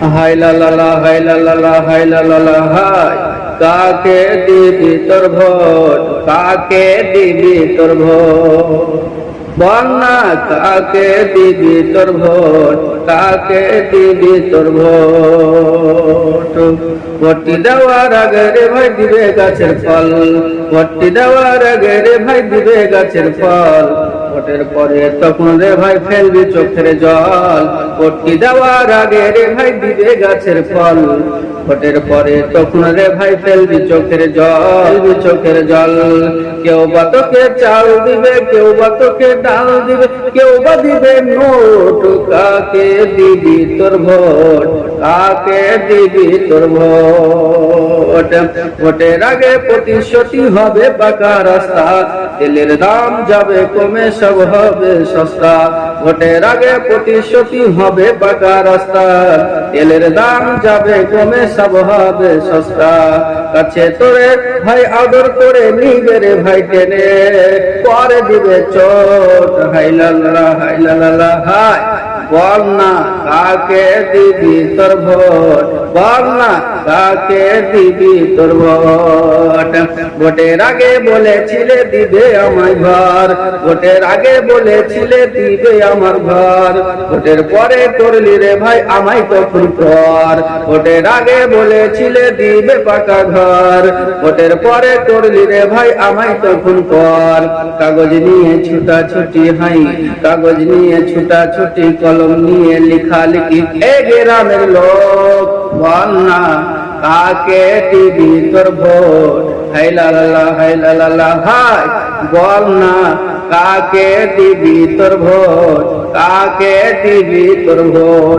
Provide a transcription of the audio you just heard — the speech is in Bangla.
হাই লা লা লা, হাই লা লা লা, হাই লা লা লা, হাই। কাকে দিবি তোর ভোট? কাকে দিবি তোর ভোট? বল কাকে দিবি তোর ভোট? কাকে দিবি তোর ভোট? ভোটটি দেওয়ার আগে রে ভাই দিবে গাছের ফল। ভোটটি দেওয়ার আগে রে ভাই দিবে গাছের ফল। ভোটের পরে তখন রে ভাই ফেলবি চোখের জল। ভোটটি দেওয়ার আগে রে ভাই দিবে গাছের ফল। ভোটের পরে তখন রে ভাই ফেলবি চোখের জল চোখের জল। কেউ বা তোকে চাল দিবে, কেউ বা তোকে ডাল দিবে, কেউ বা দিবে নোট। কাকে দিবি তোর ভোট? কাকে দিবি তোর ভোট? ভোটের আগে প্রতিশ্রুতি হবে পাকা রাস্তা। তেলের দাম যাবে কমে, সব হবে সস্তা। ভোটের আগে প্রতিশ্রুতি হবে পাকা রাস্তা। তেলের দাম যাবে কমে, সব হবে সস্তা। কাছে তোরে ভাই আদর করে নিবে রে ভাই টেনে। পরে দিবে চোট, হাই লাল্লা হাই লাল্লা হাই। বল না, কাকে দিবি তোর ভোট? বল কাকে দিবি তোর ভোট ভোটের আগে বলেছিলে দিবে আমায় ঘর। ভোটের আগে বলেছিলে দিবে আমার ঘর। ভোটের পরে করলি রে ভাই আমায় তখন কর। ভোটের আগে বলেছিলে দিবে পাকা ঘর। ভোটের পরে করলি রে ভাই আমায় তখন কর। কাগজ নিয়ে ছুটা ছুটি হাই, কাগজ নিয়ে ছুটা ছুটি কলম নিয়ে লিখা লিখি। এ গ্রামের লোক বল না কাকে দিবি তোর ভোট? হাই লা লা লা, হাই লা লা লা, হাই বল না কাকে দিবি তোর ভোট? কাকে দিবি তোর ভোট?